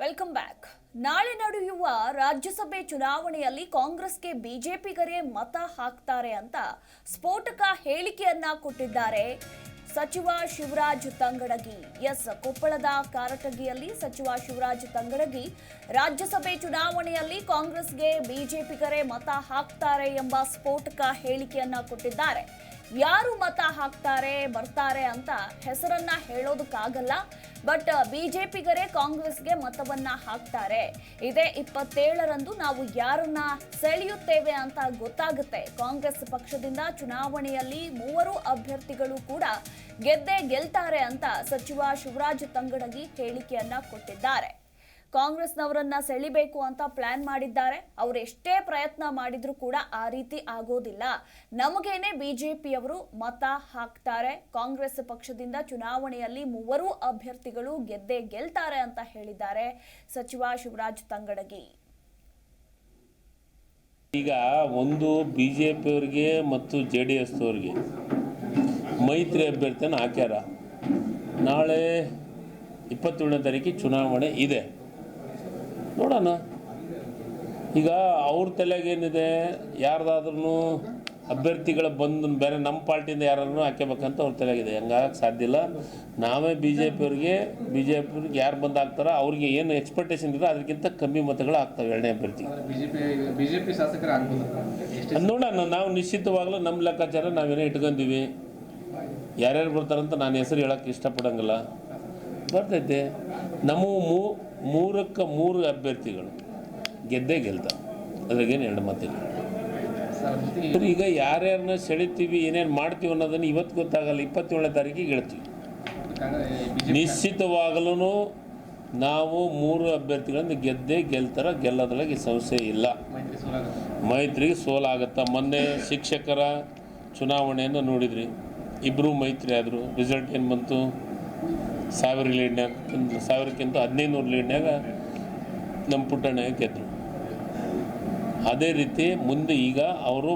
Welcome back ನಾಳೆ ನಡೆಯುವ ರಾಜ್ಯಸಭೆ ಚುನಾವಣೆಯಲ್ಲಿ ಕಾಂಗ್ರೆಸ್ಗೆ ಬಿಜೆಪಿಗರೇ ಮತ ಹಾಕ್ತಾರೆ ಅಂತ ಸ್ಫೋಟಕ ಹೇಳಿಕೆಯನ್ನ ಕೊಟ್ಟಿದ್ದಾರೆ ಸಚಿವ ಶಿವರಾಜ್ ತಂಗಡಗಿ. ಎಸ್. ಕೊಪ್ಪಳದ ಕಾರಟಗಿಯಲ್ಲಿ ಸಚಿವ ಶಿವರಾಜ್ ತಂಗಡಗಿ ರಾಜ್ಯಸಭೆ ಚುನಾವಣೆಯಲ್ಲಿ ಕಾಂಗ್ರೆಸ್ಗೆ ಬಿಜೆಪಿಗರೇ ಮತ ಹಾಕ್ತಾರೆ ಎಂಬ ಸ್ಫೋಟಕ ಹೇಳಿಕೆಯನ್ನ ಕೊಟ್ಟಿದ್ದಾರೆ. ಯಾರು ಮತ ಹಾಕ್ತಾರೆ, ಬರ್ತಾರೆ ಅಂತ ಹೆಸರನ್ನ ಹೇಳೋದಕ್ಕಾಗಲ್ಲ. ಬಟ್ ಬಿಜೆಪಿಗರೇ ಕಾಂಗ್ರೆಸ್ಗೆ ಮತವನ್ನ ಹಾಕ್ತಾರೆ. ಇದೇ ಇಪ್ಪತ್ತೇಳರಂದು ನಾವು ಯಾರನ್ನ ಸೆಳೆಯುತ್ತೇವೆ ಅಂತ ಗೊತ್ತಾಗುತ್ತೆ. ಕಾಂಗ್ರೆಸ್ ಪಕ್ಷದಿಂದ ಚುನಾವಣೆಯಲ್ಲಿ ಮೂವರು ಅಭ್ಯರ್ಥಿಗಳು ಕೂಡ ಗೆದ್ದೇ ಗೆಲ್ತಾರೆ ಅಂತ ಸಚಿವ ಶಿವರಾಜ್ ತಂಗಡಗಿ ಹೇಳಿಕೆಯನ್ನ ಕೊಟ್ಟಿದ್ದಾರೆ. ಕಾಂಗ್ರೆಸ್ನವರನ್ನ ಸೆಳಿಬೇಕು ಅಂತ ಪ್ಲಾನ್ ಮಾಡಿದ್ದಾರೆ. ಅವರು ಎಷ್ಟೇ ಪ್ರಯತ್ನ ಮಾಡಿದ್ರು ಕೂಡ ಆ ರೀತಿ ಆಗೋದಿಲ್ಲ. ನಮಗೇನೆ ಬಿಜೆಪಿಯವರು ಮತ ಹಾಕ್ತಾರೆ. ಕಾಂಗ್ರೆಸ್ ಪಕ್ಷದಿಂದ ಚುನಾವಣೆಯಲ್ಲಿ ಮೂವರೂ ಅಭ್ಯರ್ಥಿಗಳು ಗೆದ್ದೇ ಗೆಲ್ತಾರೆ ಅಂತ ಹೇಳಿದ್ದಾರೆ ಸಚಿವ ಶಿವರಾಜ್ ತಂಗಡಗಿ. ಈಗ ಒಂದು ಬಿ ಜೆ ಮತ್ತು ಜೆ ಡಿ ಎಸ್ದವ್ರಿಗೆ ಮೈತ್ರಿ ಅಭ್ಯರ್ಥಿಯನ್ನು ಹಾಕ್ಯಾರ. ನಾಳೆ ಇಪ್ಪತ್ತೇಳನೇ ತಾರೀಕಿಗೆ ಚುನಾವಣೆ ಇದೆ. ನೋಡೋಣ. ಈಗ ಅವ್ರ ತಲೆಗೇನಿದೆ ಯಾರ್ದಾದ್ರೂ ಅಭ್ಯರ್ಥಿಗಳ ಬಂದು ಬೇರೆ ನಮ್ಮ ಪಾರ್ಟಿಯಿಂದ ಯಾರನ್ನು ಹಾಕ್ಯಬೇಕಂತ ಅವ್ರ ತಲೆಗಿದೆ ಹಂಗಾಗಕ್ಕೆ ಸಾಧ್ಯ ಇಲ್ಲ. ನಾವೇ ಬಿ ಜೆ ಪಿಯವ್ರಿಗೆ ಬಿ ಜೆ ಪಿಯವ್ರಿಗೆ ಯಾರು ಬಂದು ಹಾಕ್ತಾರೋ ಅವ್ರಿಗೆ ಏನು ಎಕ್ಸ್ಪೆಕ್ಟೇಷನ್ ಇದೆ ಅದಕ್ಕಿಂತ ಕಮ್ಮಿ ಮತಗಳು ಆಗ್ತವೆ ಎರಡನೇ ಅಭ್ಯರ್ಥಿ. ಬಿಜೆಪಿ ಬಿಜೆಪಿ ಶಾಸಕರು ನೋಡೋಣ. ನಾವು ನಿಶ್ಚಿತವಾಗ್ಲೂ ನಮ್ಮ ಲೆಕ್ಕಾಚಾರ ನಾವೇನೋ ಇಟ್ಕೊಂತೀವಿ ಯಾರ್ಯಾರು ಬರ್ತಾರಂತ ನಾನು ಹೆಸರು ಹೇಳೋಕ್ಕೆ ಇಷ್ಟಪಡಂಗಿಲ್ಲ. ಬರ್ತೈತೆ ನಮ್ಮ ಮೂ, ಮೂರಕ್ಕೆ ಮೂರು ಅಭ್ಯರ್ಥಿಗಳು. ಗೆದ್ದೇ ಗೆಲ್ತಾರೆ ಅದ್ರಾಗೇನು ಎರಡು ಮಾತಿಲ್ಲ. ಈಗ ಯಾರ್ಯಾರನ್ನ ಸೆಳಿತೀವಿ, ಏನೇನು ಮಾಡ್ತೀವಿ ಅನ್ನೋದನ್ನು ಇವತ್ತು ಗೊತ್ತಾಗಲ್ಲ. ಇಪ್ಪತ್ತೇಳನೇ ತಾರೀಕಿಗೆ ಹೇಳ್ತೀವಿ ನಿಶ್ಚಿತವಾಗಲೂ ನಾವು ಮೂರು ಅಭ್ಯರ್ಥಿಗಳನ್ನು ಗೆದ್ದೇ ಗೆಲ್ತಾರ. ಗೆಲ್ಲೋದ್ರೊಳಗೆ ಸಮಸ್ಯೆ ಇಲ್ಲ. ಮೈತ್ರಿಗೆ ಸೋಲಾಗತ್ತ? ಮೊನ್ನೆ ಶಿಕ್ಷಕರ ಚುನಾವಣೆಯನ್ನು ನೋಡಿದ್ರಿ. ಇಬ್ಬರು ಮೈತ್ರಿ ಆದರು. ರಿಸಲ್ಟ್ ಏನು ಬಂತು? ಸಾವಿರ ಲೀಡ್ನ್ಯಾಗ ಸಾವಿರಕ್ಕಿಂತ ಹದಿನೈದು ನೂರು ಲೀಡ್ನ್ಯಾಗ ನಮ್ಮ ಪುಟ್ಟಣ್ಣ ಗೆದ್ದರು ಅದೇ ರೀತಿ ಮುಂದೆ ಈಗ ಅವರು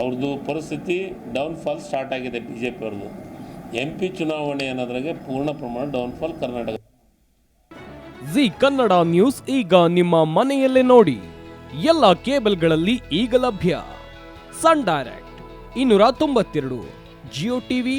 ಅವ್ರದ್ದು ಪರಿಸ್ಥಿತಿ ಡೌನ್ಫಾಲ್ ಸ್ಟಾರ್ಟ್ ಆಗಿದೆ ಬಿ ಜೆ ಪಿಯವ್ರದ್ದು ಎಂ ಪಿ ಚುನಾವಣೆ ಅನ್ನೋದ್ರಾಗೆ ಪೂರ್ಣ ಪ್ರಮಾಣ downfall Karnataka. Zee Kannada news ಈಗ ನಿಮ್ಮ ಮನೆಯಲ್ಲೇ ನೋಡಿ. ಎಲ್ಲ ಕೇಬಲ್ಗಳಲ್ಲಿ ಈಗ ಲಭ್ಯ. ಸನ್ ಡೈರೆಕ್ಟ್, ಇನ್ನೂರ ತೊಂಬತ್ತೆರಡು ಜಿಯೋ ಟಿವಿ